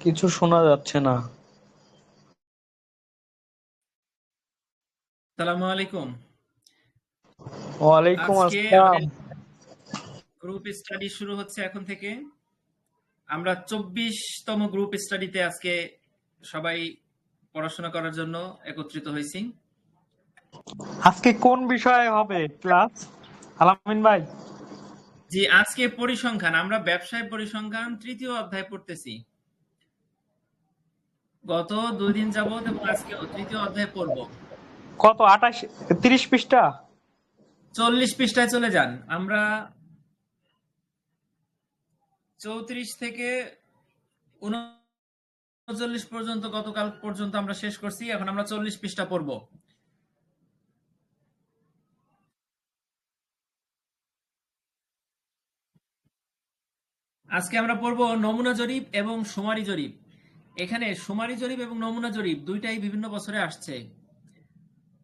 কিছু শোনা যাচ্ছে না। সালামু আলাইকুম। ওয়ালাইকুম আসসালাম। গ্রুপ স্টাডি শুরু হচ্ছে এখন থেকে। আমরা চব্বিশতম গ্রুপ স্টাডিতে আজকে সবাই পড়াশোনা করার জন্য একত্রিত হয়েছি। আজকে কোন বিষয়ে হবে ক্লাস? আলামিন ভাই। জি আজকে পরিসংখ্যান। আমরা ব্যবসায় পরিসংখ্যান তৃতীয় অধ্যায় পড়তেছি। গত দুই দিন যাবত এবং আজকে তৃতীয় অধ্যায় পড়ব। কত? আঠাশ তিরিশ পৃষ্ঠা? চল্লিশ পৃষ্ঠায় চলে যান। আমরা চৌত্রিশ থেকে উনচল্লিশ পর্যন্ত গতকাল পর্যন্ত আমরা শেষ করছি। এখন আমরা চল্লিশ পৃষ্ঠা পড়ব। আজকে আমরা পড়ব নমুনা জরিপ এবং সুমারি জরিপ। এখানে সুমারি জরিপ এবং নমুনা জরিপ দুইটাই বিভিন্ন বছরে আসছে।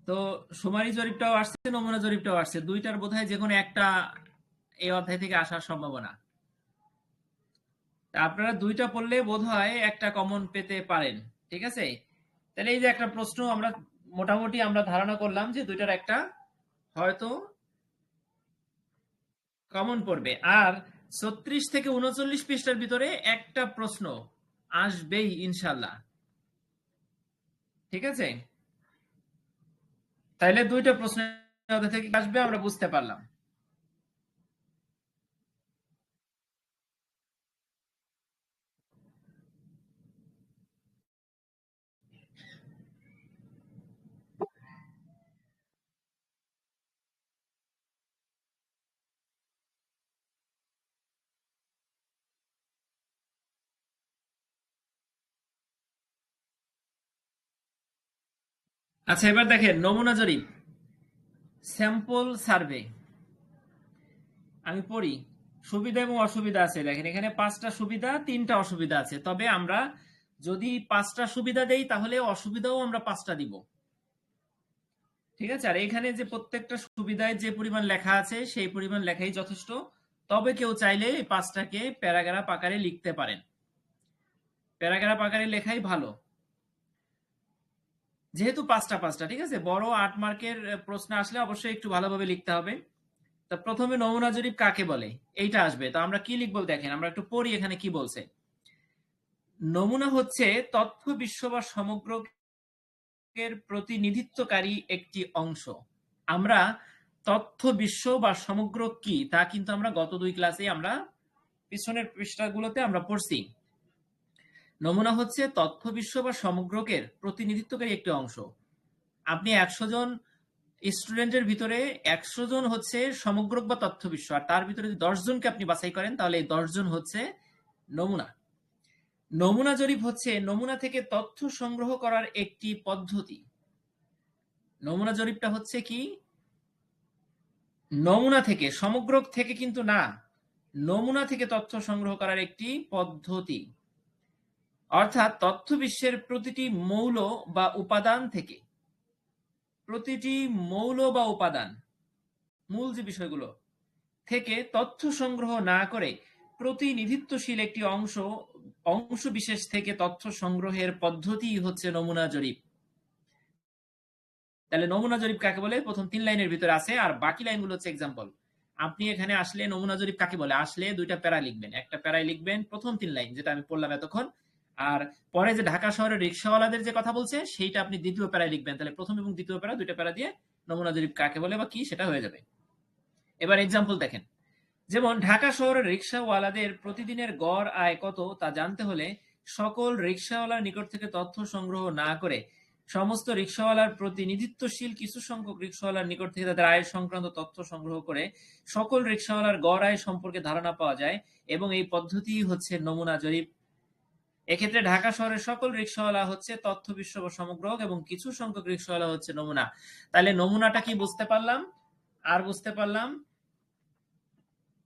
তো সুমারি জরিপটাও আসছে, নমুনা জরিপটাও আসছে। দুইটার বোধহয় যে কোনো একটা এই অধ্যায় থেকে আসার সম্ভাবনা। আপনারা দুইটা পড়লে বোধ হয় একটা কমন পেতে পারেন, ঠিক আছে? তাহলে এই যে একটা প্রশ্ন আমরা মোটামুটি আমরা ধারণা করলাম যে দুইটার একটা হয়তো কমন পড়বে। আর ছত্রিশ থেকে উনচল্লিশ পৃষ্ঠার ভিতরে একটা প্রশ্ন আসবেই ইনশাল্লাহ ঠিক আছে? তাইলে দুইটা প্রশ্ন থেকে আসবে আমরা বুঝতে পারলাম। আচ্ছা এবার দেখেন, নমুনা জরিপ। Sample survey. আমি পড়ি। সুবিধা এবং অসুবিধা আছে। দেখেন, এখানে পাঁচটা সুবিধা, তিনটা অসুবিধা আছে। তবে আমরা যদি পাঁচটা সুবিধা দেই, তাহলে অসুবিধাও আমরা পাঁচটা দিব। ঠিক আছে? আর এখানে যে প্রত্যেকটা সুবিধায় যে পরিমাণ লেখা আছে, সেই পরিমাণ লেখাই যথেষ্ট। তবে কেউ চাইলে এই পাঁচটাকে প্যারাগ্রাফ আকারে লিখতে পারেন। প্যারাগ্রাফ আকারে লেখাই ভালো। যেহেতু পাঁচটা পাঁচটা, ঠিক আছে? বড় আট মার্কের প্রশ্ন আসলে অবশ্যই একটু ভালোভাবে লিখতে হবে। তা প্রথমে নমুনা জরিপ কাকে বলে? এইটা আসবে। তো আমরা কি লিখব দেখেন, আমরা একটু পড়ি এখানে কি বলছে। নমুনা হচ্ছে তথ্য বিশ্ব বা সমগ্রের প্রতিনিধিত্বকারী একটি অংশ। আমরা তথ্য বিশ্ব বা সমগ্র কি তা কিন্তু আমরা গত দুই ক্লাসে আমরা পিছনের পৃষ্ঠাগুলোতে আমরা পড়ছি। নমুনা হচ্ছে তথ্য বিশ্ব বা সমগ্রকের প্রতিনিধিত্বকারী একটি অংশ। আপনি একশো জন স্টুডেন্টের ভিতরে একশো জন হচ্ছে সমগ্রক বা তথ্য বিশ্ব, আর তার ভিতরে যদি দশ জনকে আপনি বাছাই করেন, তাহলে এই জন হচ্ছে নমুনা। নমুনা জরিপ হচ্ছে নমুনা থেকে তথ্য সংগ্রহ করার একটি পদ্ধতি। নমুনা জরিপটা হচ্ছে কি? নমুনা থেকে, সমগ্রক থেকে কিন্তু না, নমুনা থেকে তথ্য সংগ্রহ করার একটি পদ্ধতি। অর্থাৎ তথ্য বিশ্বের প্রতিটি মৌল বা উপাদান থেকে। প্রতিটি মৌল বা উপাদান, মূল যে বিষয়গুলো, থেকে তথ্য সংগ্রহ না করে প্রতিনিধিত্বশীল একটি অংশ অংশ বিশেষ থেকে তথ্য সংগ্রহের পদ্ধতি হচ্ছে নমুনা জরিপ। তাহলে নমুনা জরিপ কাকে বলে? প্রথম তিন লাইনের ভিতরে আছে, আর বাকি লাইনগুলো হচ্ছে এক্সাম্পল আপনি এখানে আসলে নমুনা জরিপ কাকে বলে? আসলে দুইটা প্যারা লিখবেন। একটা প্যারায় লিখবেন প্রথম তিন লাইন, যেটা আমি পড়লাম এতক্ষণ। আর পরে যে ঢাকা শহরের রিক্সাওয়ালাদের যে কথা বলছে, সেইটা আপনি দ্বিতীয় প্যারায় লিখবেন। তাহলে প্রথম এবং দ্বিতীয় প্যারা, দুইটা প্যারা দিয়ে নমুনা জরিপ কাকে বলে বা কি, সেটা হয়ে যাবে। এবার এক্সাম্পল দেখেন। যেমন ঢাকা শহরের রিক্সাওয়ালাদের প্রতিদিনের গড় আয় কত, তা জানতে হলে সকল রিক্সাওয়ালার নিকট থেকে তথ্য সংগ্রহ না করে সমস্ত রিক্সাওয়ালার প্রতিনিধিত্বশীল কিছু সংখ্যক রিক্সাওয়ালার নিকট থেকে তাদের আয় সংক্রান্ত তথ্য সংগ্রহ করে সকল রিক্সাওয়ালার গড় আয় সম্পর্কে ধারণা পাওয়া যায় এবং এই পদ্ধতি হচ্ছে নমুনা জরিপ। এক্ষেত্রে ঢাকা শহরের সকল রিক্সাওয়ালা হচ্ছে তথ্য বিশ্ব বা সমগ্রক এবং কিছু সংখ্যক রিক্সাওয়ালা হচ্ছে নমুনা। তাহলে নমুনাটা কি বুঝতে পারলাম? আর বুঝতে পারলাম?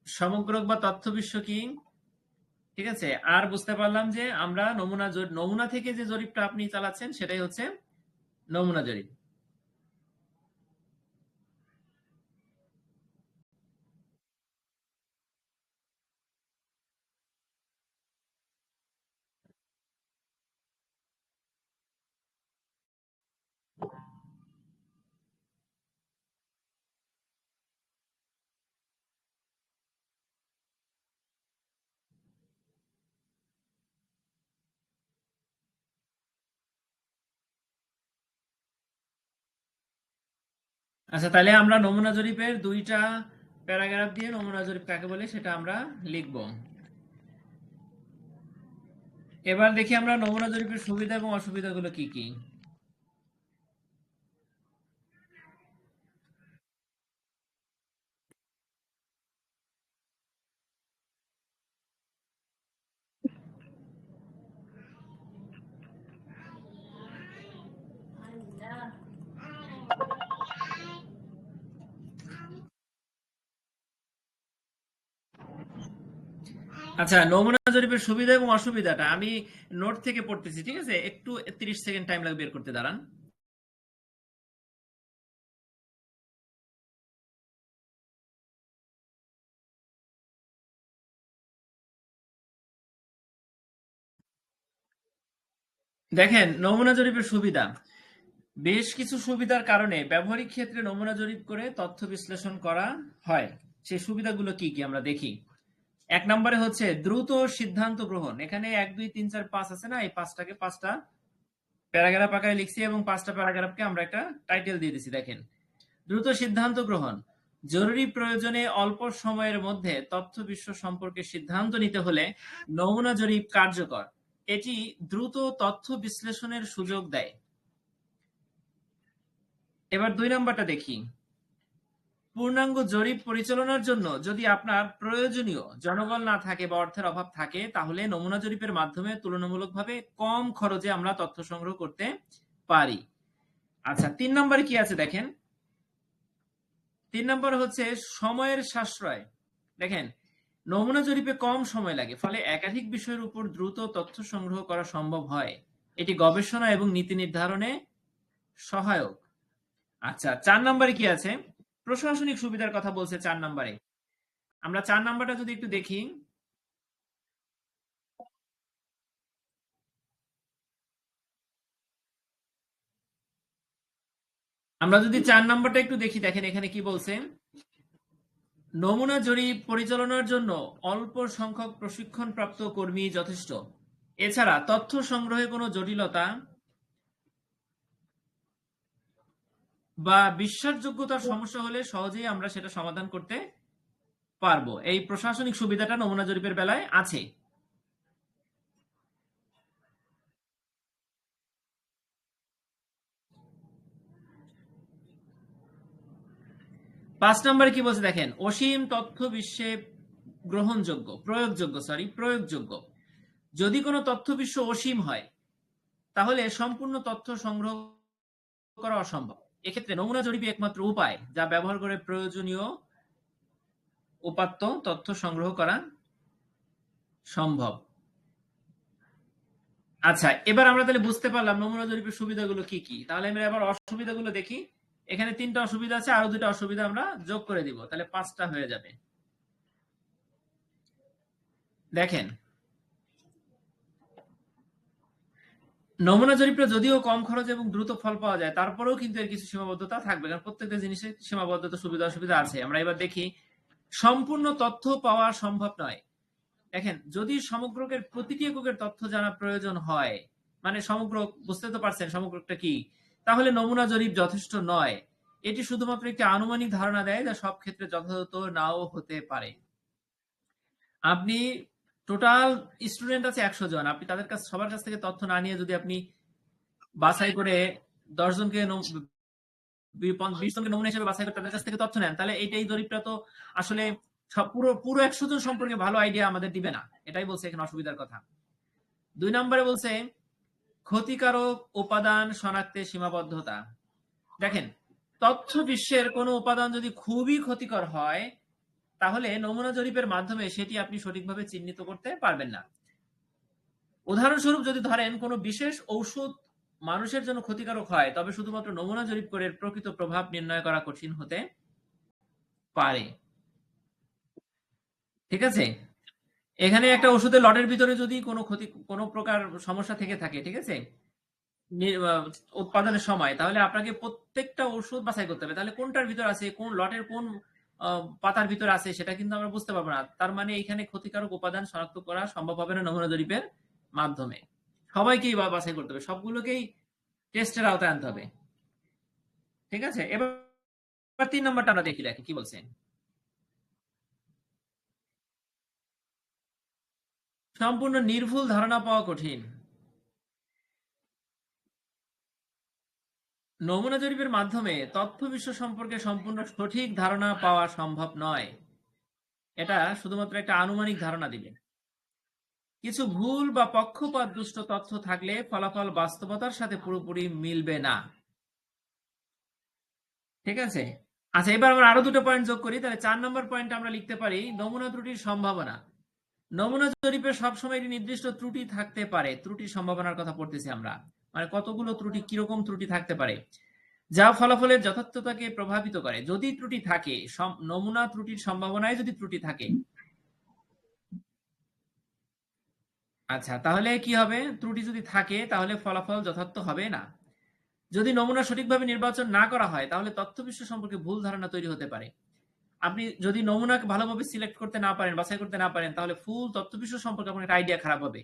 সমগ্র বা তথ্য বিশ্ব কি? ঠিক আছে? আর বুঝতে পারলাম যে আমরা নমুনা নমুনা থেকে যে জরিপটা আপনি চালাচ্ছেন সেটাই হচ্ছে নমুনা জরিপ। আচ্ছা তাহলে আমরা নমুনা জরিপের দুইটা প্যারাগ্রাফ দিয়ে নমুনা জরিপ কাকে বলে সেটা আমরা লিখব। এবার দেখি আমরা নমুনা জরিপের সুবিধা এবং অসুবিধাগুলো কি কি। আচ্ছা নমুনা জরিপের সুবিধা এবং অসুবিধাটা আমি নোট থেকে পড়তেছি, ঠিক আছে? একটু 30 সেকেন্ড টাইম লাগবে, বের করতে দাঁড়ান। দেখেন, নমুনা জরিপের সুবিধা। বেশ কিছু সুবিধার কারণে ব্যবহারিক ক্ষেত্রে নমুনা জরিপ করে তথ্য বিশ্লেষণ করা হয়। সেই সুবিধাগুলো কি কি আমরা দেখি? এক নম্বরে হচ্ছে দ্রুত সিদ্ধান্ত গ্রহণ। এখানে এক, দুই, তিন, চার, পাঁচ আছে না? এই পাঁচটাকে পাঁচটা প্যারাগ্রাফ আকারে লিখছি এবং পাঁচটা প্যারাগ্রাফকে আমরা একটা টাইটেল দিয়ে দিছি, দেখেন। দ্রুত সিদ্ধান্ত গ্রহণ। জরুরি প্রয়োজনে অল্প সময়ের মধ্যে তথ্য বিশ্ব সম্পর্কে সিদ্ধান্ত নিতে হলে নমুনা জরিপ কার্যকর। এটি দ্রুত তথ্য বিশ্লেষণের সুযোগ দেয়। এবার দুই নাম্বারটা দেখি। পূর্ণাঙ্গ জরিপ পরিচালনার জন্য যদি আপনার প্রয়োজনীয় জনবল না থাকে বা অর্থের অভাব থাকে, তাহলে নমুনা জরিপের মাধ্যমে তুলনামূলকভাবে কম খরচে আমরা তথ্য সংগ্রহ করতে পারি। আচ্ছা তিন নম্বরে কি আছে দেখেন? তিন নম্বর হচ্ছে সময়ের সাশ্রয়। দেখেন, নমুনা জরিপে কম সময় লাগে, ফলে একাধিক বিষয়ের উপর দ্রুত তথ্য সংগ্রহ করা সম্ভব হয়। এটি গবেষণা এবং নীতি নির্ধারণে সহায়ক। আচ্ছা চার নম্বরে কি আছে? প্রশাসনিক সুবিধার কথা বলছে চার নম্বরে। আমরা চার নাম্বারটা যদি একটু দেখি। আমরা যদি চার নাম্বারটা একটু দেখি, দেখেন এখানে কি বলছে? নমুনা জরিপ পরিচালনার জন্য অল্প সংখ্যক প্রশিক্ষণপ্রাপ্ত কর্মী যথেষ্ট। এছাড়া তথ্য সংগ্রহে কোনো জটিলতা বা বিশ্বাসযোগ্যতার সমস্যা হলে সহজেই আমরা সেটা সমাধান করতে পারব। এই প্রশাসনিক সুবিধাটা নমুনা জরিপের বেলায় আছে। পাঁচ নম্বরে কি বলছে দেখেন, অসীম তথ্য বিশ্বে গ্রহণযোগ্য, প্রয়োগযোগ্য সরি প্রয়োগযোগ্য। যদি কোনো তথ্য বিশ্ব অসীম হয়, তাহলে সম্পূর্ণ তথ্য সংগ্রহ করা অসম্ভব। এক্ষেত্রে নমুনা জরিপই একমাত্র উপায় যা ব্যবহার করে প্রয়োজনীয় উপাত্ত তথ্য সংগ্রহ করা সম্ভব। আচ্ছা এবার আমরা তাহলে বুঝতে পারলাম নমুনা জরিপের সুবিধাগুলো কি কি। তাহলে আমরা এবার অসুবিধাগুলো দেখি। এখানে তিনটা অসুবিধা আছে আরও দুটা অসুবিধা আমরা যোগ করে দিব, তাহলে পাঁচটা হয়ে যাবে। দেখেন নমুনা জরিপটা যদিও কম খরচ এবং দ্রুত ফল পাওয়া যায়, তারপরেও কিন্তু এর কিছু সীমাবদ্ধতা থাকবে, কারণ প্রত্যেকটা জিনিসের সীমাবদ্ধতা, সুবিধা অসুবিধা আছে। আমরা এবার দেখি, সম্পূর্ণ তথ্য পাওয়া সম্ভব নয়। দেখেন, যদি সমগ্রকের প্রতিটি এককের তথ্য জানা প্রয়োজন হয় মানে সমগ্র বুঝতে তো পারছেন সমগ্রটা কি, তাহলে নমুনা জরিপ যথেষ্ট নয়। এটি শুধুমাত্র একটি আনুমানিক ধারণা দেয় যা সব ক্ষেত্রে যথাযথ নাও হতে পারে। আপনি টোটাল স্টুডেন্ট আছে একশো জন। আপনি তাদের কাছ, সবার কাছ থেকে তথ্য না নিয়ে যদি আপনি বাছাই করে দশ জনকে বিশ জনকে নমুনা হিসেবে বাছাই করে তাদের কাছ থেকে তথ্য নেন, তাহলে এইটাই জরিপটা তো আসলে পুরো পুরো একশো জন সম্পর্কে ভালো আইডিয়া আমাদের দিবে না। এটাই বলছে এখানে অসুবিধার কথা। দুই নম্বরে বলছে, ক্ষতিকারক উপাদান শনাক্তে সীমাবদ্ধতা। দেখেন, তথ্য বিশ্বের কোনো উপাদান যদি খুবই ক্ষতিকর হয় তাহলে নমুনা জরিপের মাধ্যমে সেটি আপনি সঠিকভাবে চিহ্নিত করতে পারবেন না। উদাহরণস্বরূপ যদি ধরেন কোনো বিশেষ ঔষধ মানুষের জন্য ক্ষতিকারক হয়, তবে শুধুমাত্র নমুনা জরিপ করে প্রকৃত প্রভাব নির্ণয় করা কঠিন হতে পারে। ঠিক আছে? এখানে একটা ওষুধের লটের ভিতরে যদি কোনো ক্ষতি, কোনো প্রকার সমস্যা থেকে থাকে, ঠিক আছে? উৎপাদনের সময়, তাহলে আপনাকে প্রত্যেকটা ওষুধ বাছাই করতে হবে। তাহলে কোনটার ভিতর আছে, কোন লটের কোন পাতার ভিতর আছে, সেটা কিন্তু আমরা বুঝতে পারব না। তার মানে এখানে ক্ষতিকারক উপাদান শনাক্ত করা সম্ভব হবে না নমুনা জরিপের মাধ্যমে। সবাইকেই বাছাই করতে হবে, সবগুলোকেই টেস্টের আওতায় আনতে হবে। ঠিক আছে? এবার তিন নম্বরটা আমরা দেখি দেখি, কি বলছেন সম্পূর্ণ নির্ভুল ধারণা পাওয়া কঠিন। নমুনা জরিপের মাধ্যমে তথ্য বিশ্ব সম্পর্কে সম্পূর্ণ সঠিক ধারণা পাওয়া সম্ভব নয়। এটা শুধুমাত্র একটা আনুমানিক ধারণা দিবে। কিছু ভুল বা পক্ষপাত দুষ্ট তথ্য থাকলে ফলাফল বাস্তবতার সাথে পুরোপুরি মিলবে না। ঠিক আছে? আচ্ছা এবার আমরা আরও দুটো পয়েন্ট যোগ করি। তাহলে চার নম্বর পয়েন্ট আমরা লিখতে পারি, নমুনা ত্রুটির সম্ভাবনা। নমুনা জরিপে সবসময় একটি নির্দিষ্ট ত্রুটি থাকতে পারে। ত্রুটির সম্ভাবনার কথা পড়তেছি আমরা। মানে কতগুলো ত্রুটি, কীরকম ত্রুটি থাকতে পারে, যা ফলাফলের যথার্থতাকে প্রভাবিত করে। যদি ত্রুটি থাকে নমুনা ত্রুটির সম্ভাবনায় যদি ত্রুটি থাকে আচ্ছা তাহলে কি হবে? ত্রুটি যদি থাকে, তাহলে ফলাফল যথার্থ হবে না। যদি নমুনা সঠিকভাবে নির্বাচন না করা হয়, তাহলে তথ্য বিশ্ব সম্পর্কে ভুল ধারণা তৈরি হতে পারে। আপনি যদি নমুনাকে ভালোভাবে সিলেক্ট করতে না পারেন, বাছাই করতে না পারেন, তাহলে ফুল তথ্য বিশ্ব সম্পর্কে আপনার আইডিয়া খারাপ হবে।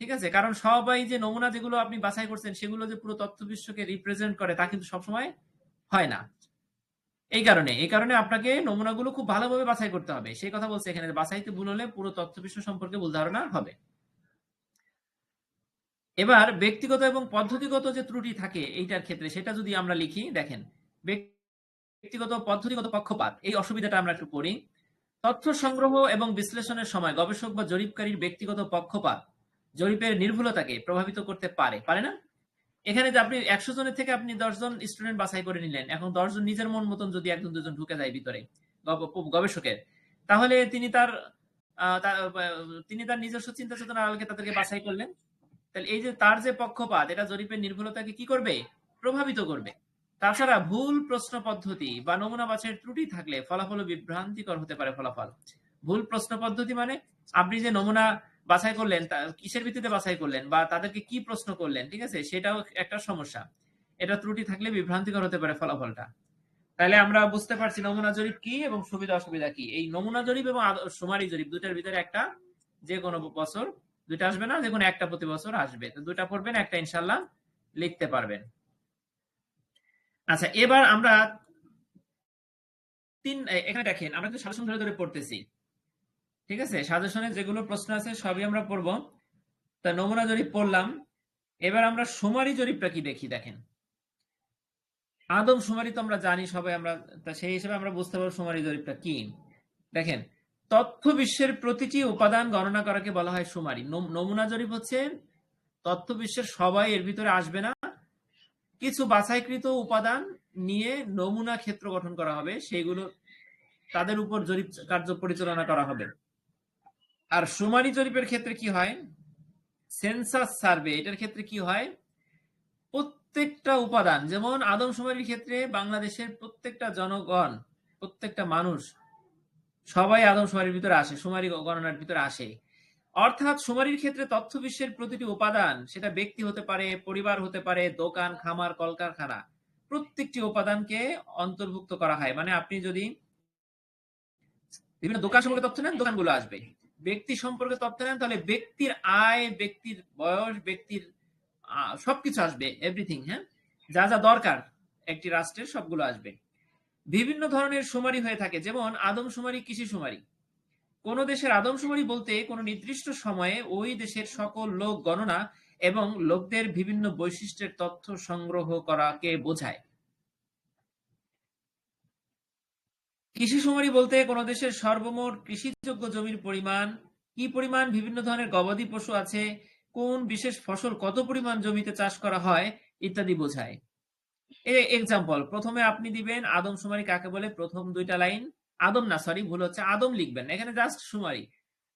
ঠিক আছে? কারণ সবাই যে নমুনা যেগুলো আপনি বাছাই করছেন, সেগুলো যে পুরো তথ্য বিশ্বকে রিপ্রেজেন্ট করে, তা কিন্তু সবসময় হয় না। এই কারণে এই কারণে আপনাকে নমুনাগুলো খুব ভালোভাবে বাছাই করতে হবে। সেই কথা বলছে এখানে বাছাইতে ভুল হলে পুরো তথ্য বিশ্ব সম্পর্কে ভুল ধারণা হবে। এবার ব্যক্তিগত এবং পদ্ধতিগত যে ত্রুটি থাকে এইটার ক্ষেত্রে, সেটা যদি আমরা লিখি, দেখেন, ব্যক্তিগত পদ্ধতিগত পক্ষপাত, এই অসুবিধাটা আমরা একটু পড়ি। তথ্য সংগ্রহ এবং বিশ্লেষণের সময় গবেষক বা জরিপকারীর ব্যক্তিগত পক্ষপাত জরিপের নির্ভুলতাকে প্রভাবিত করতে পারে পারে না? এখানে যে আপনি একশো জনের থেকে আপনি দশজন স্টুডেন্ট বাছাই করে নিলেন, এখন দশজন নিজের মন মতন যদি একজন, দুজন ঢুকে যায় ভিতরে গবেষকের, তাহলে তিনি তার তিনি তার নিজস্ব চিন্তা চেতনা আলোকে তাদেরকে বাছাই করলেন। তাহলে এই যে তার যে পক্ষপাত, এটা জরিপের নির্ভুলতাকে কি করবে? প্রভাবিত করবে। তাছাড়া ভুল প্রশ্ন পদ্ধতি বা নমুনা বাছাইয়ের ত্রুটি থাকলে ফলাফল বিভ্রান্তিকর হতে পারে ফলাফল। ভুল প্রশ্ন পদ্ধতি মানে আপনি যে নমুনা বাছাই করলেন কিসের ভিত্তিতে বাছাই করলেন বা তাদেরকে কি প্রশ্ন করলেন, ঠিক আছে? সেটাও একটা সমস্যা। এটা ত্রুটি থাকলে বিভ্রান্তিকর হতে পারে ফলাফলটা। তাহলে আমরা বুঝতে পারছি নমুনা জরিপ কি এবং সুবিধা অসুবিধা কি। এই নমুনা জরিপ এবং সুমারি জরিপ দুটার ভিতরে একটা যে কোনো বছর, দুইটা আসবে না? যে কোনো একটা প্রতি বছর আসবে। তো দুইটা পড়বেন, একটা ইনশাল্লাহ লিখতে পারবেন। আচ্ছা এবার আমরা তিন এখানে দেখেন, আমরা কিন্তু সাজেশন ধরে ধরে পড়তেছি। ঠিক আছে? সাজেশনে যেগুলো প্রশ্ন আছে সবই আমরা পড়ব। তা নমুনা জরিপ পড়লাম, এবার আমরা সুমারি জরিপটা কি দেখি দেখেন। আদম সুমারি তো আমরা জানি সবাই, আমরা তা সেই হিসেবে আমরা বুঝতে পারব সুমারি জরিপটা কি। দেখেন, তথ্য বিশ্বের প্রতিটি উপাদান গণনা করাকে বলা হয় সুমারি। নম- নমুনা জরিপ হচ্ছে তথ্য বিশ্বের সবাই, এর ভিতরে আসবে না। কিছু বাছাইকৃত উপাদান নিয়ে নমুনা ক্ষেত্র গঠন করা হবে, সেগুলো তাদের উপর জরিপ কার্য পরিচালনা করা হবে। আর সুমারি জরিপের ক্ষেত্রে কি হয়? সেন্সাস সার্ভে এটার ক্ষেত্রে কি হয়? প্রত্যেকটা উপাদান, যেমন আদমশুমারির ক্ষেত্রে বাংলাদেশের প্রত্যেকটা জনগণ, প্রত্যেকটা মানুষ, সবাই আদমশুমারির ভিতরে আসে সুমারি গণনার ভিতরে আসে। অর্থাৎ সুমারির ক্ষেত্রে তথ্য বিশ্বের প্রতিটি উপাদান, সেটা ব্যক্তি হতে পারে, পরিবার হতে পারে, দোকান, খামার, কলকারখানা, প্রত্যেকটি উপাদানকে অন্তর্ভুক্ত করা হয়। মানে আপনি যদি বিভিন্ন দোকান সম্পর্কে তথ্য নেন, দোকানগুলো আসবে। ব্যক্তি সম্পর্কে তথ্য নেন, তাহলে ব্যক্তির আয়, ব্যক্তির বয়স, ব্যক্তির সবকিছু আসবে এভরিথিং হ্যাঁ? যা যা দরকার, একটি রাষ্ট্রের সবগুলো আসবে। বিভিন্ন ধরনের সুমারি হয়ে থাকে, যেমন আদমশুমারি কৃষি সুমারি কোন দেশের আদমশুমারি বলতে কোন নির্দিষ্ট সময়ে ওই দেশের সকল লোক গণনা এবং লোকদের বিভিন্ন বৈশিষ্ট্যের তথ্য সংগ্রহ করাকে বোঝায়। কৃষি সুমারি বলতে কোন দেশের সর্বমোট কৃষিযোগ্য জমির পরিমাণ কি পরিমাণ বিভিন্ন ধরনের গবাদি পশু আছে কোন বিশেষ ফসল কত পরিমাণ জমিতে চাষ করা হয় ইত্যাদি বোঝায়। এক্সাম্পল প্রথমে আপনি দিবেন আদম সুমারি কাকে বলে? প্রথম দুইটা লাইন। আদম না সরি ভুল হচ্ছে আদম লিখবেন। না, এখানে জাস্ট সুমারি।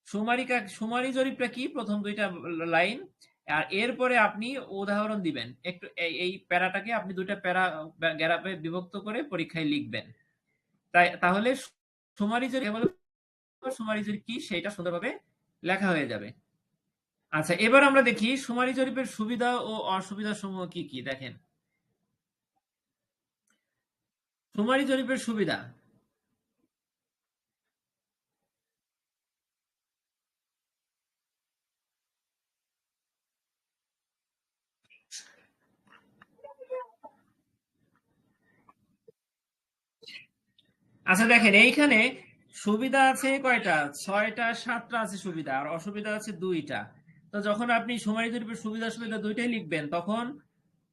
সুমারি কাক সুমারি জরিপটা কি? প্রথম দুইটা লাইন। আর এরপরে আপনি উদাহরণ দিবেন। একটু এই- প্যারাটাকে আপনি দুইটা প্যারা গ্যারাপে বিভক্ত করে পরীক্ষায় লিখবেন। তাই, তাহলে সুমারি জরিপ বলে সুমারি জরিপ কি সেটা সুন্দরভাবে লেখা হয়ে যাবে। আচ্ছা এবার আমরা দেখি সুমারি জরিপের সুবিধা ও অসুবিধা সমূহ কি কি, দেখেন। সুমারি জরিপের সুবিধা। আচ্ছা দেখেন, এইখানে সুবিধা আছে কয়টা? ছয়টা, সাতটা আছে সুবিধা, আর অসুবিধা আছে দুইটা। তো যখন আপনি সুমারি জরিপের সুবিধা সুবিধা দুইটাই লিখবেন, তখন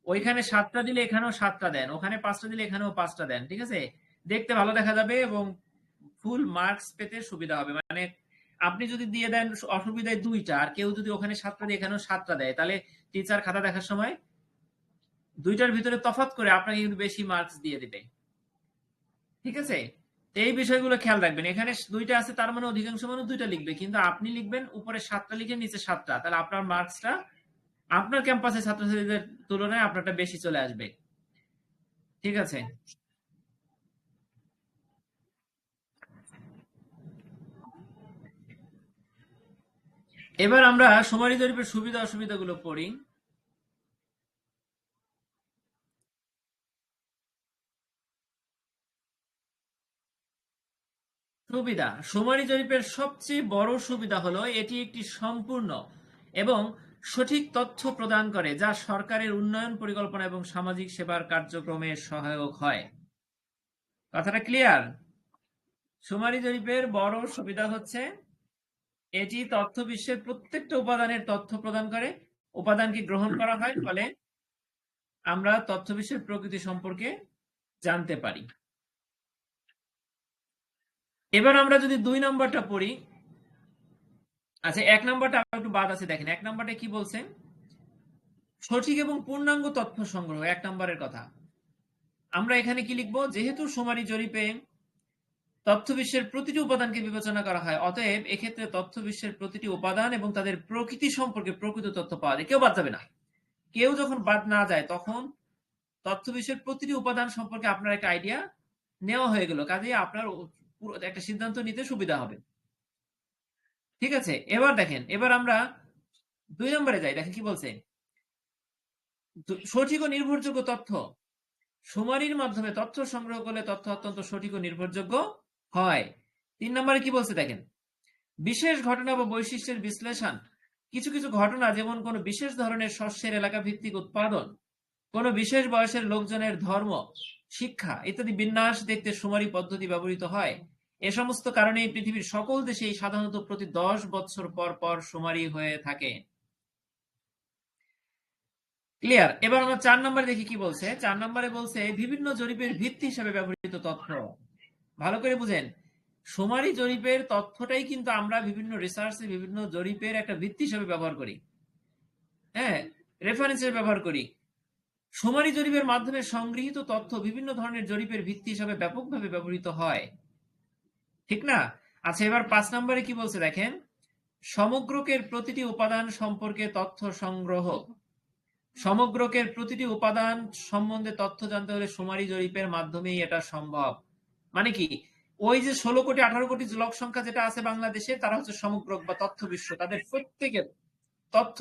ওইখানে সাতটা দিলে এখানেও সাতটা দেন, ওখানে পাঁচটা দিলে এখানেও পাঁচটা দেন, ঠিক আছে? দেখতে ভালো দেখা যাবে এবং ফুল মার্কস পেতে সুবিধা হবে। মানে আপনি যদি দিয়ে দেন অসুবিধায় দুইটা, আর কেউ যদি ওখানে সাতটা দিয়ে এখানেও সাতটা দেয়, তাহলে টিচার খাতা দেখার সময় দুইটার ভিতরে তফাৎ করে আপনাকে কিন্তু বেশি মার্কস দিয়ে দিবে। ঠিক আছে? এই বিষয়গুলো খেয়াল রাখবেন। এখানে দুইটা আছে, তার মানে অধিকাংশ মানুষ দুইটা লিখবে। কিন্তু আপনি লিখবেন, উপরে সাতটা লিখে নিচে সাতটা। তাহলে আপনার মার্কসটা আপনার ক্যাম্পাসের ছাত্রছাত্রীদের তুলনায় আপনারটা বেশি চলে আসবে। ঠিক আছে? এবার আমরা সুমারি জরিপের সুবিধা অসুবিধাগুলো পড়ি। সুবিধা। সুমারি জরিপের সবচেয়ে বড় সুবিধা হলো এটি একটি সম্পূর্ণ এবং সঠিক তথ্য প্রদান করে, যা সরকারের উন্নয়ন পরিকল্পনা এবং সামাজিক সেবার কার্যক্রমে সহায়ক হয়। কথাটা ক্লিয়ার সুমারি জরিপের বড় সুবিধা হচ্ছে, এটি তথ্য বিশ্বের প্রত্যেকটা উপাদানের তথ্য প্রদান করে, উপাদানকে গ্রহণ করা হয়, ফলে আমরা তথ্য বিশ্বের প্রকৃতি সম্পর্কে জানতে পারি। এবার আমরা যদি দুই নম্বরটা পড়ি আচ্ছা এক নম্বরটা একটু বাদ আছে, দেখেন, এক নম্বরটা কি বলছে? সঠিক এবং পূর্ণাঙ্গ তথ্য সংগ্রহ, এক নম্বরের কথা। আমরা এখানে কি লিখব? যেহেতু সুমারি জরিপে তথ্য বিশ্বের প্রতিটি উপাদানকে বিবেচনা করা হয়, অতএব এক্ষেত্রে তথ্য বিশ্বের প্রতিটি উপাদান এবং তাদের প্রকৃতি সম্পর্কে প্রকৃত তথ্য পাওয়া যায়। কেউ বাদ যাবে না। কেউ যখন বাদ না যায়, তখন তথ্য বিশ্বের প্রতিটি উপাদান সম্পর্কে আপনার একটা আইডিয়া নেওয়া হয়ে গেল। কাজে আপনার পুরো একটা সিদ্ধান্ত নিতে সুবিধা হবে। ঠিক আছে, এবার দেখেন, এবার আমরা দুই নম্বরে যাই, দেখেন কি বলছে? সঠিক ও নির্ভরযোগ্য তথ্য, সুমারির মাধ্যমে তথ্য সংগ্রহ করলে তথ্য অত্যন্ত সঠিক ও নির্ভরযোগ্য হয়। তিন নম্বরে কি বলছে দেখেন? বিশেষ ঘটনা বা বৈশিষ্ট্যের বিশ্লেষণ, কিছু কিছু ঘটনা যেমন কোনো বিশেষ ধরনের শস্যের এলাকা ভিত্তিক উৎপাদন কোনো বিশেষ বয়সের লোকজনের ধর্ম, শিক্ষা ইত্যাদি বিন্যাস দেখতে সুমারি পদ্ধতি ব্যবহৃত হয়। এ সমস্ত কারণে পৃথিবীর সকল দেশেই সাধারণত প্রতি দশ বছর পর পর সুমারি হয়ে থাকে। ক্লিয়ার? এবার আমরা চার নম্বরে দেখি কি বলছে। চার নম্বরে বলছে, বিভিন্ন জরিপের ভিত্তি হিসেবে ব্যবহৃত তথ্য। ভালো করে বুঝেন। সুমারি জরিপের তথ্যটাই কিন্তু আমরা বিভিন্ন রিসার্চে বিভিন্ন জরিপের একটা ভিত্তি হিসেবে ব্যবহার করি। হ্যাঁ রেফারেন্স ব্যবহার করি। সুমারি জরিপের মাধ্যমে সংগৃহীত তথ্য বিভিন্ন ধরনের জরিপের ভিত্তি হিসাবে ব্যাপকভাবে ব্যবহৃত হয়। ঠিক না? আচ্ছা এবার পাঁচ নম্বরে কি বলছে দেখেন? সমগ্রকের প্রতিটি উপাদান সম্পর্কে তথ্য সংগ্রহ। সমগ্রকের প্রতিটি উপাদান সম্বন্ধে তথ্য জানতে হলে সোমারি জরিপের মাধ্যমেই এটা সম্ভব। মানে কি? ওই যে ষোলো কোটি, আঠারো কোটি লোক সংখ্যা যেটা আছে বাংলাদেশে, তারা হচ্ছে সমগ্রক বা তথ্য বিশ্ব তাদের প্রত্যেকের তথ্য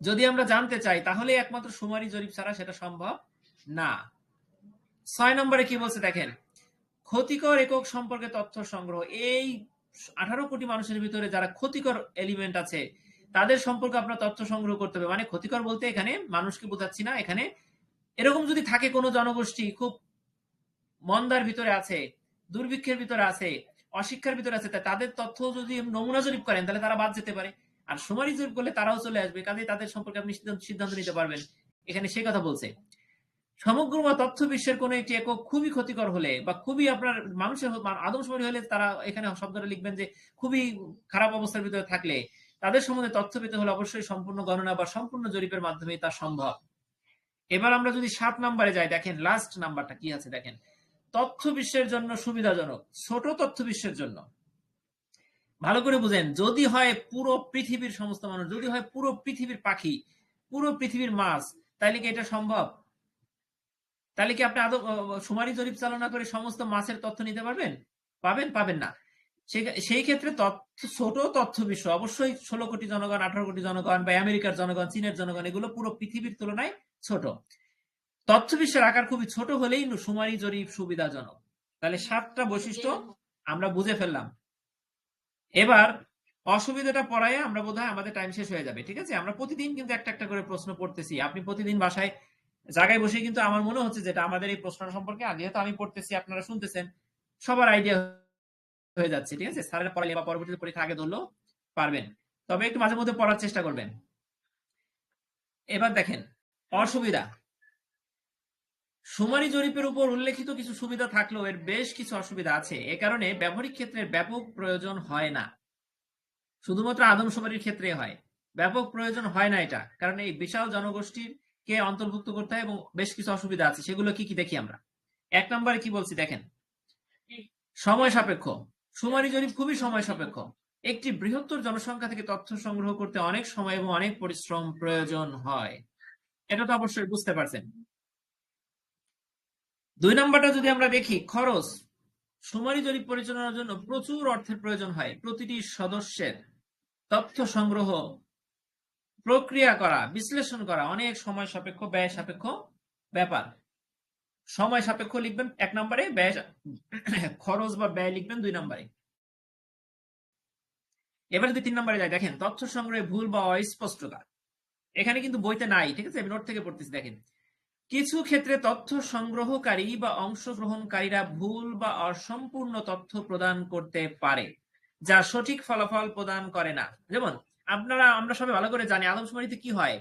যদি আমরা জানতে চাই, তাহলে একমাত্র সুমারি জরিপ ছাড়া সেটা সম্ভব না। ছয় নম্বরে কি বলছে দেখেন, ক্ষতিকর একক সম্পর্কে তথ্য সংগ্রহ। এই আঠারো কোটি মানুষের ভিতরে যারা ক্ষতিকর এলিমেন্ট আছে, তাদের সম্পর্কে আপনার তথ্য সংগ্রহ করতে হবে। মানে ক্ষতিকর বলতে এখানে মানুষকে বোঝাচ্ছি না, এখানে এরকম যদি থাকে কোনো জনগোষ্ঠী খুব মন্দার ভিতরে আছে, দুর্ভিক্ষের ভিতরে আছে, অশিক্ষার ভিতরে আছে তাদের তথ্য যদি নমুনা জরিপ করেন, তাহলে তারা বাদ যেতে পারে। আর সুমারি জরিপ করলে তারাও চলে আসবে কাজে তাদের সম্পর্কে আপনি সিদ্ধান্ত- নিতে পারবেন। এখানে সে কথা বলছে, সমগ্র তথ্য বিশ্বের কোনো একটি একক খুবই ক্ষতিকর হলে বা খুবই আপনার মানুষের আদমশুমারি হলে তারা এখানে শব্দটা লিখবেন যে খুবই খারাপ অবস্থার ভিতরে থাকলে তাদের সম্বন্ধে তথ্য পেতে হলে অবশ্যই সম্পূর্ণ গণনা বা সম্পূর্ণ জরিপের মাধ্যমে তা সম্ভব। এবার আমরা যদি সাত নাম্বারে যাই, দেখেন লাস্ট নাম্বারটা কি আছে, দেখেন, তথ্য বিশ্বের জন্য সুবিধাজনক, ছোট তথ্য বিশ্বের জন্য। ভালো করে বুঝেন যদি হয় পুরো পৃথিবীর সমস্ত মানুষ যদি হয় পুরো পৃথিবীর পাখি পুরো পৃথিবীর মাছ তাহলে কি এটা সম্ভব? তাহলে কি আপনি আদৌ সুমারি জরিপ চালনা করে সমস্ত মাছের তথ্য নিতে পারবেন? পাবেন পাবেন না। সেই ক্ষেত্রে তথ্য ছোট তথ্য বিশ্ব অবশ্যই ষোলো কোটি জনগণ আঠারো কোটি জনগণ বা আমেরিকার জনগণ চীনের জনগণ এগুলো পুরো পৃথিবীর তুলনায় ছোট। তথ্য বিশ্বের আকার খুবই ছোট হলেই সুমারি জরিপ সুবিধাজনক। তাহলে সাতটা বৈশিষ্ট্য আমরা বুঝে ফেললাম। এবার অসুবিধাটা পড়ায় আমরা বোধহয় আমাদের টাইম শেষ হয়ে যাবে, ঠিক আছে? আমরা প্রতিদিন কিন্তু একটা একটা করে প্রশ্ন পড়তেছি। আপনি প্রতিদিন বাসায় জায়গায় বসে কিন্তু আমার মনে হচ্ছে যেটা আমাদের এই প্রশ্ন সম্পর্কে যেহেতু আমি পড়তেছি, আপনারা শুনতেছেন, সবার আইডিয়া হয়ে যাচ্ছে, ঠিক আছে? স্যারের পড়ালে বা পরবর্তীতে পরীক্ষা আগে ধরলেও পারবেন। তবে একটু মাঝে মধ্যে পড়ার চেষ্টা করবেন। এবার দেখেন, অসুবিধা। সুমারি জরিপের উপর উল্লেখিত কিছু সুবিধা থাকলেও এর বেশ কিছু অসুবিধা আছে। এ কারণে ব্যবহারিক ক্ষেত্রে ব্যাপক প্রয়োজন হয় না। শুধুমাত্র আদমশুমারির ক্ষেত্রে হয়। ব্যাপক প্রয়োজন হয় না এটা কারণ এই বিশাল জনগোষ্ঠীর কে অন্তর্ভুক্ত করতে হয় এবং বেশ কিছু অসুবিধা আছে। সেগুলো কি কি দেখি আমরা? এক নম্বরে কি বলছি দেখেন। সময় সাপেক্ষ। সুমারি জরিপ খুবই সময় সাপেক্ষ। একটি বৃহত্তর জনসংখ্যা থেকে তথ্য সংগ্রহ করতে অনেক সময় এবং অনেক পরিশ্রম প্রয়োজন হয়। এটা তো অবশ্যই বুঝতে পারছেন। দুই নম্বরটা যদি আমরা দেখি, খরচ। সুমারি জরিপ পরিচালনার জন্য প্রচুর অর্থের প্রয়োজন হয় প্রতিটি সদস্যের। তথ্য সংগ্রহ, প্রক্রিয়া করা, বিশ্লেষণ করা, অনেক সময় সাপেক্ষ, ব্যয় সাপেক্ষ ব্যাপার। সময় সাপেক্ষ লিখবেন এক নম্বরে, ব্যয় খরচ বা ব্যয় লিখবেন দুই নম্বরে। এবার যদি তিন নম্বরে যাই, দেখেন, তথ্য সংগ্রহে ভুল বা অস্পষ্টতা। এখানে কিন্তু বইতে নাই, ঠিক আছে? নোট থেকে পড়তেছি, দেখেন। কিছু ক্ষেত্রে তথ্য সংগ্রহকারী বা অংশগ্রহণকারীরা ভুল বা অসম্পূর্ণ তথ্য প্রদান করতে পারে, যা সঠিক ফলাফল প্রদান করে না। যেমন, আপনারা, আমরা সবাই ভালো করে জানি আদমশুমারিতে কি হয়।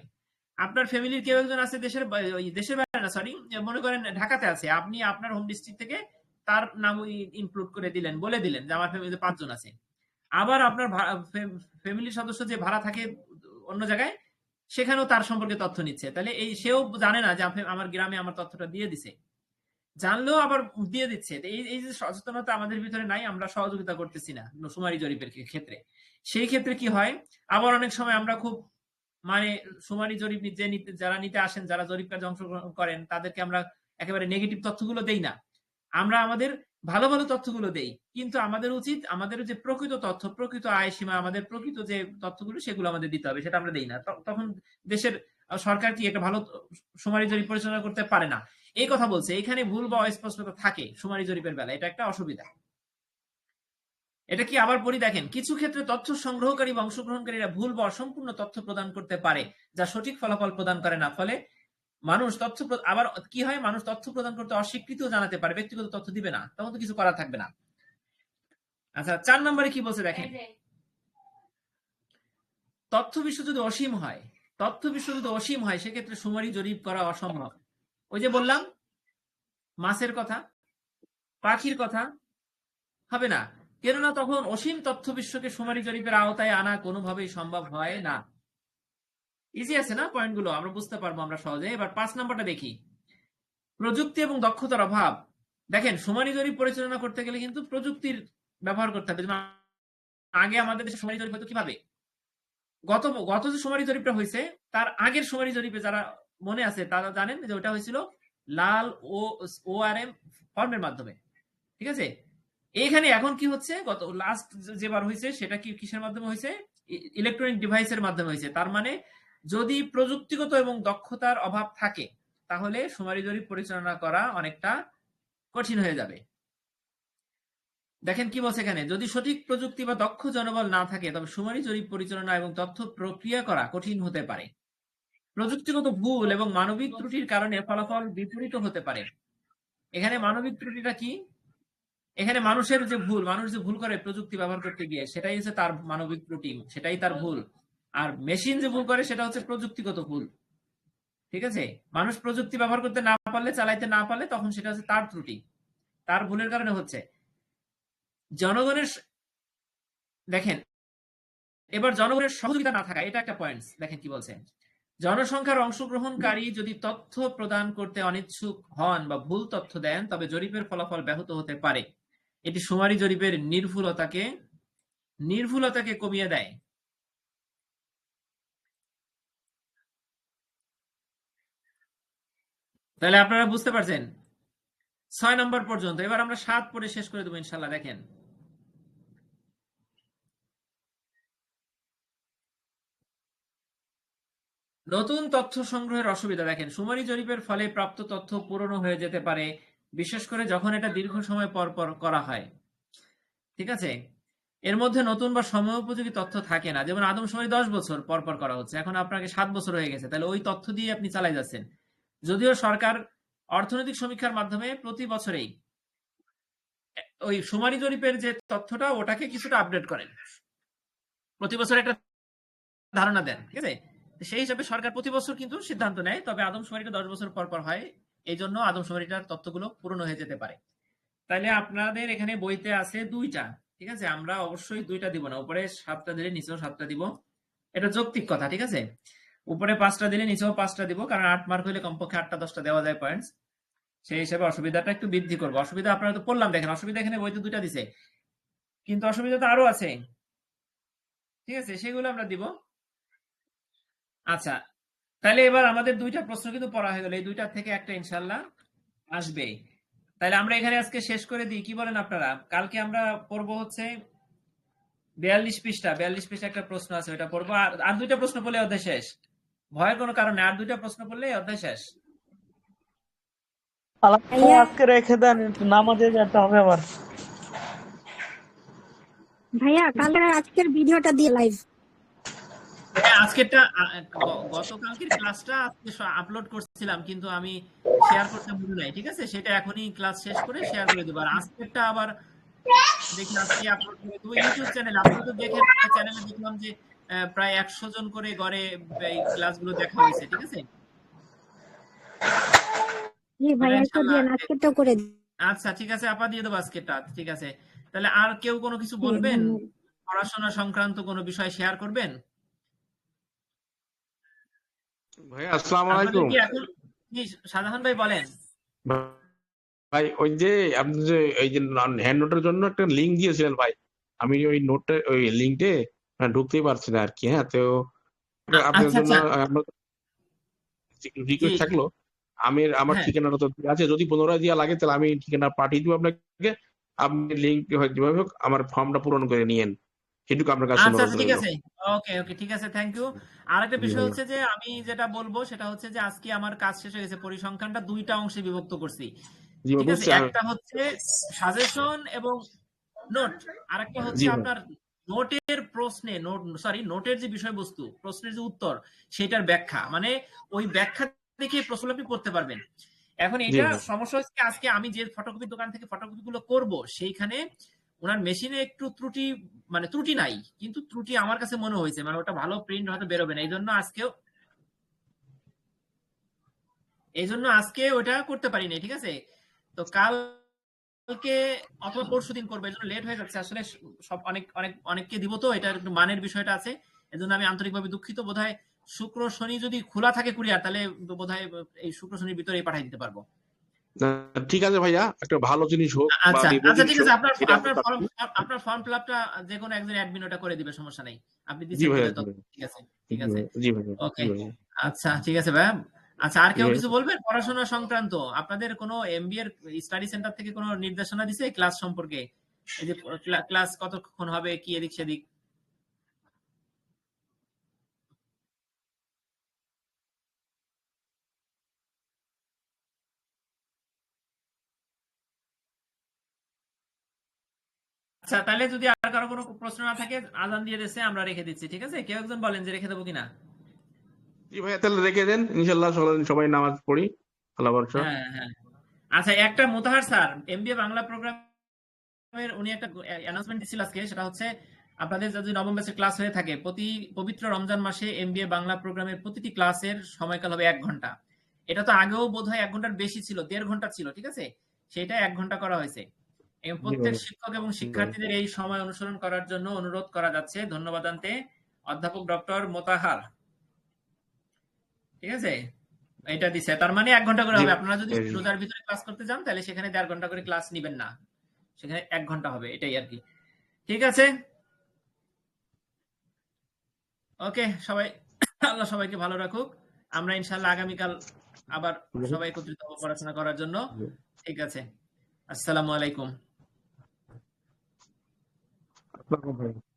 আপনার ফ্যামিলির কেউ একজন আছে দেশের দেশের বাইরে না সরি মনে করেন ঢাকাতে আছে। আপনি আপনার হোম ডিস্ট্রিক্ট থেকে তার নাম ইনক্লুড করে দিলেন, বলে দিলেন যে আমার ফ্যামিলিতে পাঁচজন আছে। আবার আপনার ফ্যামিলির সদস্য যে ভাড়া থাকে অন্য জায়গায় সেখানেও তার সম্পর্কে তথ্য নিচ্ছে। তাহলে এই সেও জানে না যে আমার গ্রামে আমার তথ্যটা দিয়ে দিছে। জানলেও আবার দিয়ে দিচ্ছে। এই এই যে সচেতনতা আমাদের ভিতরে নাই, আমরা সহযোগিতা করতেছি না সুমারি জরিপের ক্ষেত্রে। সেই ক্ষেত্রে কি হয়, আবার অনেক সময় আমরা খুব মানে সুমারি জরিপ যে যারা নিতে আসেন, যারা জরিপ কাজে অংশগ্রহণ করেন, তাদেরকে আমরা একেবারে নেগেটিভ তথ্যগুলো দেই না। আমরা আমাদের ভালো ভালো তথ্যগুলো দেই। কিন্তু আমাদের উচিত, আমাদের যে প্রকৃত তথ্য, প্রকৃত আয় সীমা, আমাদের প্রকৃত যে তথ্যগুলো, সেগুলো আমাদের দিতে হবে, সেটা আমরা দেই না। তখন দেশের সরকার কি একটা ভালো সুমারি জরিপ পরিচালনা করতে পারে না? এই কথা বলছে। এখানে ভুল বা অস্পষ্টতা থাকে সুমারি জরিপের বেলা এটা একটা অসুবিধা। এটা কি আবার পড়ি দেখেন? কিছু ক্ষেত্রে তথ্য সংগ্রহকারী বা অংশগ্রহণকারীরা ভুল বা অসম্পূর্ণ তথ্য প্রদান করতে পারে, যা সঠিক ফলাফল প্রদান করে না। ফলে মানুষ তথ্য আবার কি হয়? মানুষ তথ্য প্রদান করতে অস্বীকৃতিও জানাতে পারে ব্যক্তিগত তথ্য দিবে না তখন তো কিছু করার থাকবে না। আচ্ছা চার নম্বরে কি বলছে দেখেন। তথ্য বিশ্ব যদি অসীম হয় তথ্য বিশ্ব যদি অসীম হয় সেক্ষেত্রে সুমারি জরিপ করা অসম্ভব। ওই যে বললাম মাছের কথা পাখির কথা হবে না। কেননা তখন অসীম তথ্য বিশ্বকে সুমারি জরিপের আওতায় আনা কোনোভাবেই সম্ভব হয় না। ইজি আছে না পয়েন্টগুলো আমরা বুঝতে পারব, আমরা সহজে। এবার পাঁচ নাম্বারটা দেখি। প্রযুক্তি এবং দক্ষতার অভাব। দেখেন সুমারি জরিপ পরিচালনা করতে গেলে কিন্তু প্রযুক্তির ব্যবহার করতে হবে। আগে আমাদের দেশে সুমারি জরিপ হয়তো কীভাবে? গত গত যে সুমারি জরিপটা হয়েছে, তার আগের সুমারি জরিপে যারা মনে আছে, তারা জানেন যে ওটা হয়েছিল লাল ও ও আর এম ফর্মের মাধ্যমে। ঠিক আছে? এখানে এখন কি হচ্ছে? গত লাস্ট যেবার হয়েছে, সেটা কি কিসের মাধ্যমে হয়েছে? ইলেকট্রনিক ডিভাইসের মাধ্যমে হয়েছে। তার মানে যদি প্রযুক্তিগত এবং দক্ষতার অভাব থাকে, তাহলে সুমারি জরিপ পরিচালনা করা অনেকটা কঠিন হয়ে যাবে। দেখেন কি বলছে এখানে, যদি সঠিক প্রযুক্তি বা দক্ষ জনবল না থাকে, তবে সুমারি জরিপ পরিচালনা এবং তথ্য প্রক্রিয়া করা কঠিন হতে পারে। প্রযুক্তিগত ভুল এবং মানবিক ত্রুটির কারণে ফলাফল বিপরীত হতে পারে। এখানে মানবিক ত্রুটিটা কি? এখানে মানুষের যে ভুল, মানুষ যে ভুল করে প্রযুক্তি ব্যবহার করতে গিয়ে, সেটাই হচ্ছে তার মানবিক ত্রুটি, সেটাই তার ভুল। আর মেশিন যে ভুল করে, সেটা হচ্ছে প্রযুক্তিগত ভুল। ঠিক আছে? মানুষ প্রযুক্তি ব্যবহার করতে না পারলে, চালাইতে না পারলে, তখন সেটা হচ্ছে তার ত্রুটি। তার ভুলের কারণে হচ্ছে। জনগণের দেখেন, এবার জনগণের সহযোগিতা না থাকা, এটা একটা পয়েন্ট দেখেন কি বলছে। জনসংখ্যার অংশগ্রহণকারী যদি তথ্য প্রদান করতে অনিচ্ছুক হন বা ভুল তথ্য দেন, তবে জরিপের ফলাফল ব্যাহত হতে পারে। এটি সুমারি জরিপের নির্ভুলতাকে নির্ভুলতাকে কমিয়ে দেয়। তাহলে আপনারা বুঝতে পারছেন? ছয় নম্বর পর্যন্ত। এবার আমরা সাত পরে শেষ করে দেবো ইনশাল্লাহ দেখেন। নতুন তথ্য সংগ্রহের অসুবিধা। দেখেন, সুমারি জরিপের ফলে প্রাপ্ত তথ্য পুরনো হয়ে যেতে পারে, বিশেষ করে যখন এটা দীর্ঘ সময় পর পর করা হয়। ঠিক আছে? এর মধ্যে নতুন বা সময়োপযোগী তথ্য থাকে না। যেমন আদম সময় দশ বছর পর পর করা হচ্ছে। এখন আপনাকে সাত বছর হয়ে গেছে। তাহলে ওই তথ্য দিয়ে আপনি চালাই যাচ্ছেন। যদিও সরকার অর্থনৈতিক সমীক্ষার মাধ্যমে প্রতি বছরেই ওই সুমারি জরিপের যে তথ্যটা, ওটাকে কিছুটা আপডেট করেন। প্রতি বছর একটা ধারণা দেন, ঠিক আছে? সেই হিসাবে সরকার প্রতি বছর কিন্তু সিদ্ধান্ত নেয়, তবে আদমশুমারিটা দশ বছর পর পর হয় এই জন্য আদমশুমারিটার তথ্যগুলো পূরণ হয়ে যেতে পারে। তাহলে আপনাদের এখানে বইতে আছে দুইটা, ঠিক আছে? আমরা অবশ্যই দুইটা দিব না, উপরে সাতটা দিলে নিচেও সাতটা দিব। এটা যৌক্তিক কথা, ঠিক আছে? উপরে পাঁচটা দিলে নিচেও পাঁচটা দিব, কারণ আট মার্ক হলে কমপক্ষে আটটা দশটা দেওয়া যায় পয়েন্টস সেই হিসাবে অসুবিধাটা একটু বৃদ্ধি করব। অসুবিধা আপনারা তো পড়লাম, দেখেন, অসুবিধা এখানে বইতে দুইটা দিছে। কিন্তু অসুবিধা তো আরও আছে। ঠিক আছে, সেগুলো আমরা দিব। আচ্ছা তাহলে এবার আমাদের দুইটা প্রশ্ন কিন্তু পড়া হয়ে গেল। এই দুইটা থেকে একটা ইনশাল্লাহ আসবে। তাহলে আমরা এখানে আজকে শেষ করে দিই। কি বলেন আপনারা? কালকে আমরা পড়ব হচ্ছে বিয়াল্লিশ পৃষ্ঠা। বিয়াল্লিশ পৃষ্ঠা একটা প্রশ্ন আছে ওটা পড়ব। আর আর দুইটা প্রশ্ন পড়লে অধ্যায় শেষ। ভয়ের কোনো কারণে আর দুইটা প্রশ্ন পড়লে অধ্যায় শেষ। আজকে রেখে দেন নামাজে যেতে হবে আবার। ভাইয়া কালকে আজকের ভিডিওটা দিয়ে লাইভ হ্যাঁ আজকেরটা গতকালকের ক্লাসটা আজকে আপলোড করছিলাম কিন্তু আমি শেয়ার করতে ভুল নাই ঠিক আছে? সেটা এখনই ক্লাস শেষ করে শেয়ার করে দেবো। আর আজকেরটা আবার দেখি আজকে আপলোড করে দেবো। ইউটিউব চ্যানেল আপনি তো দেখে চ্যানেলে দেখলাম যে প্রায় একশো জন করে গড়ে এই ক্লাসগুলো দেখা হয়েছে ঠিক আছে? আচ্ছা ঠিক আছে আপা দিয়ে দেবো আজকেরটা ঠিক আছে। তাহলে আর কেউ কোনো কিছু বলবেন? পড়াশোনা সংক্রান্ত কোনো বিষয় শেয়ার করবেন? ভাই আসসালামু আলাইকুম। কি এখন কি সাধারণ ভাই বলেন। ভাই ওই যে আপনি যে এই যে হ্যান্ড নোটের জন্য একটা লিংক দিয়েছিলেন ভাই। আমি ওই নোটটা ওই লিংকে ঢুকতেই পারছি না আর কি হ্যাঁ তো আপনার আচ্ছা, জন্য আচ্ছা। রিকোয়েস্ট থাকল আমি আমার হ্যাঁ। ঠিকানাটা তো আছে যদি পুনরায় দেওয়া লাগে তাহলে আমি ঠিকানা পাঠিয়ে দিব আপনাকে আপনি লিংক যেভাবে হোক আমার ফর্মটা পূরণ করে নিয়েন সেটুকু আপনার কাছে আচ্ছা আচ্ছা, ঠিক আছে ওকে ওকে ঠিক আছে থ্যাংক ইউ আরেকটা বিষয় হচ্ছে যে আমি যেটা বলব সেটা হচ্ছে যে আজকে আমার কাজ শেষ হয়ে গেছে পরিসংখ্যানটা দুইটা অংশে বিভক্ত করছি। ঠিক আছে একটা হচ্ছে সাজেশন এবং নোট আরেকটা হচ্ছে আপনার নোটের প্রশ্নে নোট সরি নোটের যে বিষয়বস্তু প্রশ্নের যে উত্তর সেটার ব্যাখ্যা। মানে ওই ব্যাখ্যা দেখে প্রশ্ন আপনি করতে পারবেন। এখন এটা সমস্যা হচ্ছে আজকে আমি যে ফটোকপি দোকান থেকে ফটোকপি গুলো করব সেইখানে ওনার মেশিনে একটু ত্রুটি মানে ত্রুটি নাই কিন্তু ত্রুটি আমার কাছে মনে হয়েছে। মানে ওটা ভালো প্রিন্ট হয়তো বেরোবে না। এই জন্য আজকেও এই জন্য আজকে ওটা করতে পারিনি ঠিক আছে? তো কালকে অথবা পরশু দিন করব এই জন্য লেট হয়ে যাচ্ছে। আসলে সব অনেক অনেক অনেককে দিব তো এটার একটু মানের বিষয়টা আছে। এজন্য আমি আন্তরিকভাবে দুঃখিত। বোধহয় শুক্র শনি যদি খোলা থাকে কুরিয়ার তাহলে বোধহয় এই শুক্র শনির ভিতরে পাঠিয়ে দিতে পারব। ঠিক আছে ভাইয়া একটা ভালো জিনিস হোক আচ্ছা আচ্ছা ঠিক আছে। আপনার আপনার ফর্ম। আপনার ফর্ম ফিল আপটা যে কোনো একজন অ্যাডমিন ওটা করে দিবে সমস্যা নেই। আপনি দিচ্ছেন ঠিক আছে ঠিক আছে। ওকে আচ্ছা ঠিক আছে ভাইয়া। আচ্ছা আর কেউ কিছু বলবেন পড়াশোনা সংক্রান্ত। আপনাদের কোনো এমবিএ এর স্টাডি সেন্টার থেকে কোনো নির্দেশনা দিছে ক্লাস সম্পর্কে? এই যে ক্লাস কতক্ষণ হবে? কি এদিক সেদিক? আচ্ছা তাহলে যদি আর কারও কোনো প্রশ্ন না থাকে আজান দিয়ে দিচ্ছে আমরা রেখে দিচ্ছি। ঠিক আছে? কেউ একজন বলেন যে রেখে দেবো কিনা? জি ভাইয়া তাহলে রেখে দেন। ইনশাল্লাহ সবাই সবাই নামাজ পড়ি। আল্লাহ ভরসা। হ্যাঁ হ্যাঁ। আচ্ছা একটা মোতাহার স্যার এমবিএ বাংলা প্রোগ্রামের উনি একটা অ্যানাউন্সমেন্ট দিছিল আজকে সেটা হচ্ছে আপনাদের যদি নবম ব্যাচের ক্লাস হয়ে থাকে প্রতি পবিত্র রমজান মাসে এমবিএ বাংলা প্রোগ্রামের প্রতিটি ক্লাসের সময়কাল হবে এক ঘণ্টা। এটা তো আগেও বোধহয় এক ঘণ্টার বেশি ছিল দেড় ঘণ্টা ছিল ঠিক আছে? সেটা এক ঘণ্টা করা হয়েছে। এবং প্রত্যেক শিক্ষক এবং শিক্ষার্থীদের এই সময় অনুসরণ করার জন্য অনুরোধ করা যাচ্ছে। ধন্যবাদ আনতে। অধ্যাপক ডক্টর মোতাহার। ঠিক আছে? এটা দিছে। তার মানে এক ঘণ্টা করে হবে। আপনারা যদি। রোজার ভিতরে ক্লাস করতে যান তাহলে সেখানে দেড় ঘণ্টা করে ক্লাস নিবেন না। সেখানে এক ঘণ্টা হবে এটাই আর কি। ঠিক আছে? ওকে সবাই আল্লাহ সবাইকে ভালো রাখুক। আমরা ইনশাল্লাহ আগামীকাল আবার সবাই একত্রিত হব পড়াশোনা করার জন্য। ঠিক আছে। আসসালামু আলাইকুম। আসসালামু আলাইকুম।